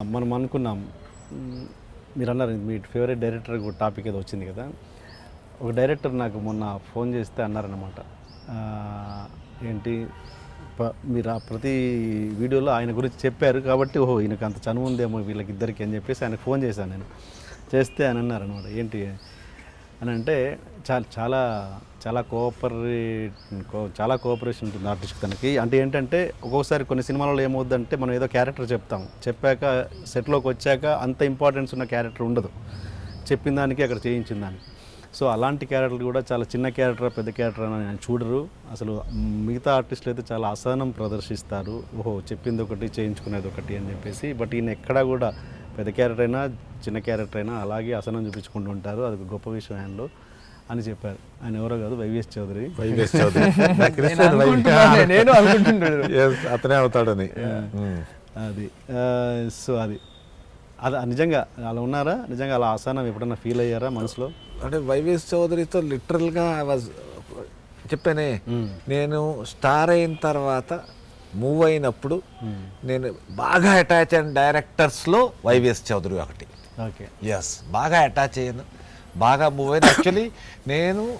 మనం అనుకున్నాం మీరు అన్నారు మీ ఫేవరెట్ డైరెక్టర్ టాపిక్ ఏదో వచ్చింది కదా. ఒక డైరెక్టర్ నాకు మొన్న ఫోన్ చేస్తే అన్నారనమాట ఏంటి ప- మీరు ఆ ప్రతి వీడియోలో ఆయన గురించి చెప్పారు కాబట్టి ఓహో ఈయనకు అంత చనువు ఉందేమో వీళ్ళకి ఇద్దరికి అని చెప్పేసి ఆయనకు ఫోన్ చేశాను నేను. చేస్తే ఆయన అన్నారు అనమాట ఏంటి అని అంటే చాలా చాలా చాలా కోఆపరేట్ చాలా కోఆపరేషన్ ఉంటుంది ఆర్టిస్ట్ తనకి. అంటే ఏంటంటే ఒక్కొక్కసారి కొన్ని సినిమాలలో ఏమవుద్దంటే మనం ఏదో క్యారెక్టర్ చెప్తాం. చెప్పాక సెట్లోకి వచ్చాక అంత ఇంపార్టెన్స్ ఉన్న క్యారెక్టర్ ఉండదు. చెప్పిన దానికి అక్కడ చేయించిన దానికి. సో అలాంటి క్యారెక్టర్లు కూడా చాలా చిన్న క్యారెక్టర్ పెద్ద క్యారెక్టర్ అని ఆయన చూడరు. అసలు మిగతా ఆర్టిస్టులు అయితే చాలా అసహనం ప్రదర్శిస్తారు. ఓహో చెప్పింది ఒకటి చేయించుకునేది ఒకటి అని చెప్పేసి. బట్ ఈయన ఎక్కడా కూడా పెద్ద క్యారెక్టర్ అయినా చిన్న క్యారెక్టర్ అయినా అలాగే అసహనం చూపించుకుంటూ ఉంటారు. అది గొప్ప విషయం ఆయనలో అని చెప్పారు. ఆయన ఎవరో కాదు వైవిఎస్ చౌదరి. వైవిఎస్ చౌదరి. నేను అనుకుంటున్నాను, అతనే అవుతాడని. ఉమ్. అది సో అది. అది నిజంగా అలా ఉన్నారా? నిజంగా అలా అసహనం ఎప్పుడన్నా ఫీల్ అయ్యారా మనసులో? అంటే వైవిఎస్ చౌదరితో లిటరల్గా ఐ వాజ్ చెప్పానే నేను స్టార్ అయిన తర్వాత మూవ్ అయినప్పుడు నేను బాగా అటాచ్ అయిన డైరెక్టర్స్లో వైవిఎస్ చౌదరి ఒకటి. ఓకే. ఎస్ బాగా అటాచ్ అయ్యాను. బాగా మూవ్ అయింది యాక్చువల్లీ నేను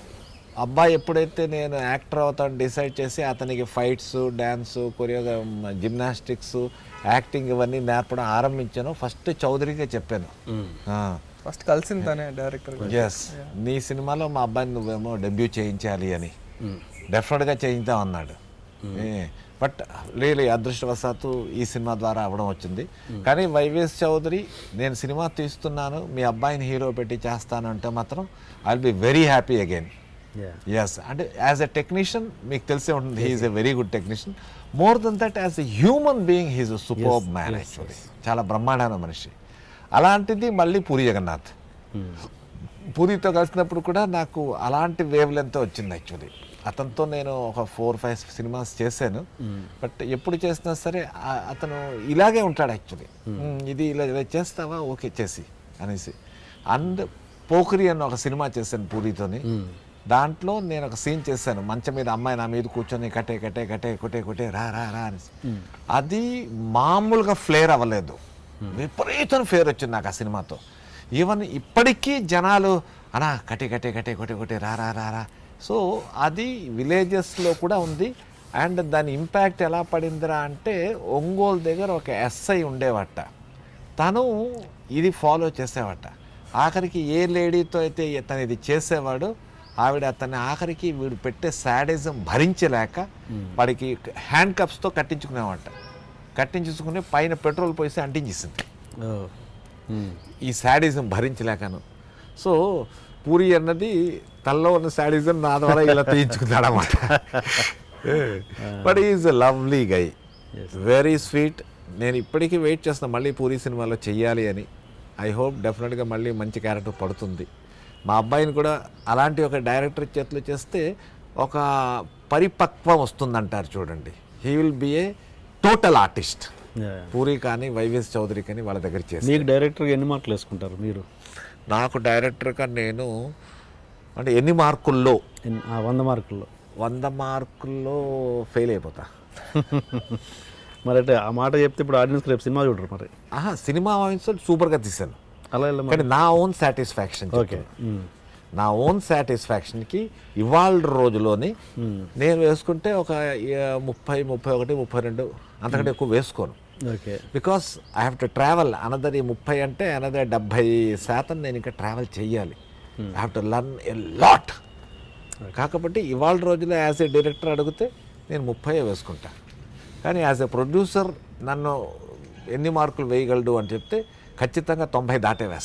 అబ్బాయి ఎప్పుడైతే నేను యాక్టర్ అవుతాను డిసైడ్ చేసి అతనికి fights dance choreography gymnastics acting ఇవన్నీ నేర్పడం ఆరంభించాను. ఫస్ట్ చౌదరిగా చెప్పాను. ఫస్ట్ కలిసింది తనే డైరెక్టర్ ఎస్ నీ సినిమాలో మా అబ్బాయిని నువ్వేమో డెబ్యూ చేయించాలి అని. డెఫినెట్గా చేయిద్దాం అన్నాడు. బట్ లేదు అదృష్టవశాత్తు ఈ సినిమా ద్వారా అవ్వడం వచ్చింది. కానీ వైవిఎస్ చౌదరి నేను సినిమా తీస్తున్నాను మీ అబ్బాయిని హీరో పెట్టి చేస్తాను అంటే మాత్రం I will be very happy again yes అంటే యాజ్ ఎ టెక్నీషియన్ మీకు తెలిసే ఉంటుంది he's a very good technician more than that as a human being a super man actually చాలా బ్రహ్మాండమైన మనిషి. అలాంటిది మళ్ళీ పూరి జగన్నాథ్. పూరితో కలిసినప్పుడు కూడా నాకు అలాంటి వేవ్ లెంత్ వచ్చింది యాక్చువల్లీ అతనితో నేను ఒక ఫోర్ ఫైవ్ సినిమాస్ చేశాను. బట్ ఎప్పుడు చేసినా సరే అతను ఇలాగే ఉంటాడు యాక్చువల్లీ. ఇది ఇలా ఇలా చేస్తావా? ఓకే చేసి అనేసి. అండ్ పోఖరి అని ఒక సినిమా చేశాను పూరితోని. దాంట్లో నేను ఒక సీన్ చేశాను. మంచం మీద అమ్మాయి నా మీద కూర్చొని కట్టే కట్టే కట్టే కొట్టే కొట్టే రా రా రా అనేసి. అది మామూలుగా ఫ్లేర్ అవ్వలేదు. విపరీతం ఫేర్ వచ్చింది నాకు ఆ సినిమాతో. ఈవెన్ ఇప్పటికీ జనాలు అనా కట్టే కట్టే కట్టే కొట్టే కొట్టే రా రా రా రా సో అది విలేజెస్లో కూడా ఉంది. అండ్ దాని ఇంపాక్ట్ ఎలా పడిందిరా అంటే ఒంగోలు దగ్గర ఒక ఎస్ఐ ఉండేవట. తను ఇది ఫాలో చేసేవాట. ఆఖరికి ఏ లేడీతో అయితే తను ఇది చేసేవాడు ఆవిడ అతన్ని ఆఖరికి వీడు పెట్టే శాడిజం భరించలేక వాడికి హ్యాండ్ కప్స్తో కట్టించుకునేవాట. కట్టించుకుని పైన పెట్రోల్ పోసి అంటించేసింది. ఈ శాడిజం భరించలేకను. సో పూరి అన్నది తల్లో ఉన్న శాడిజం నా ద్వారా ఇలా తీయించుకున్నాడు అనమాట but is lovely guy very sweet నేను ఇప్పటికీ వెయిట్ చేస్తున్నా మళ్ళీ పూరి సినిమాలో చెయ్యాలి అని. ఐ హోప్ డెఫినెట్గా మళ్ళీ మంచి క్యారెక్టర్ పడుతుంది. మా అబ్బాయిని కూడా అలాంటి ఒక డైరెక్టర్ చేతిలో చేస్తే ఒక పరిపక్వం వస్తుందంటారు చూడండి. He will be a total artist Puri కానీ వైవిఎస్ చౌదరి కానీ వాళ్ళ దగ్గర చేసి మీకు డైరెక్టర్గా ఎన్ని మార్కులు వేసుకుంటారు మీరు? నాకు డైరెక్టర్గా నేను అంటే ఎన్ని మార్కుల్లో? వంద మార్కుల్లో. వంద మార్కుల్లో ఫెయిల్ అయిపోతా. మరి అంటే ఆ మాట చెప్తే ఇప్పుడు ఆడియన్స్ రేపు సినిమా చూడరు మరి. ఆహా సినిమా వాయిస్ సూపర్గా తీశాను అలా వెళ్ళ కానీ నా ఓన్ సాటిస్ఫాక్షన్ ఓకే నా ఓన్ సాటిస్ఫాక్షన్కి ఇవాళ రోజులోని నేను వేసుకుంటే ఒక ముప్పై ముప్పై ఒకటి ముప్పై రెండు అంతకంటే ఎక్కువ వేసుకోను. Okay. Because I have to travel another ఈ ముప్పై అంటే అనదర్ డెబ్భై శాతం నేను ఇంకా ట్రావెల్ చేయాలి. Have to learn a lot కాకపోతే ఇవాళ రోజులో యాజ్ ఏ డైరెక్టర్ అడిగితే నేను ముప్పై వేసుకుంటా. కానీ యాజ్ ఎ ప్రొడ్యూసర్ నన్ను ఎన్ని మార్కులు వేయగలడు అని చెప్తే ఖచ్చితంగా తొంభై దాటే వేస్తాను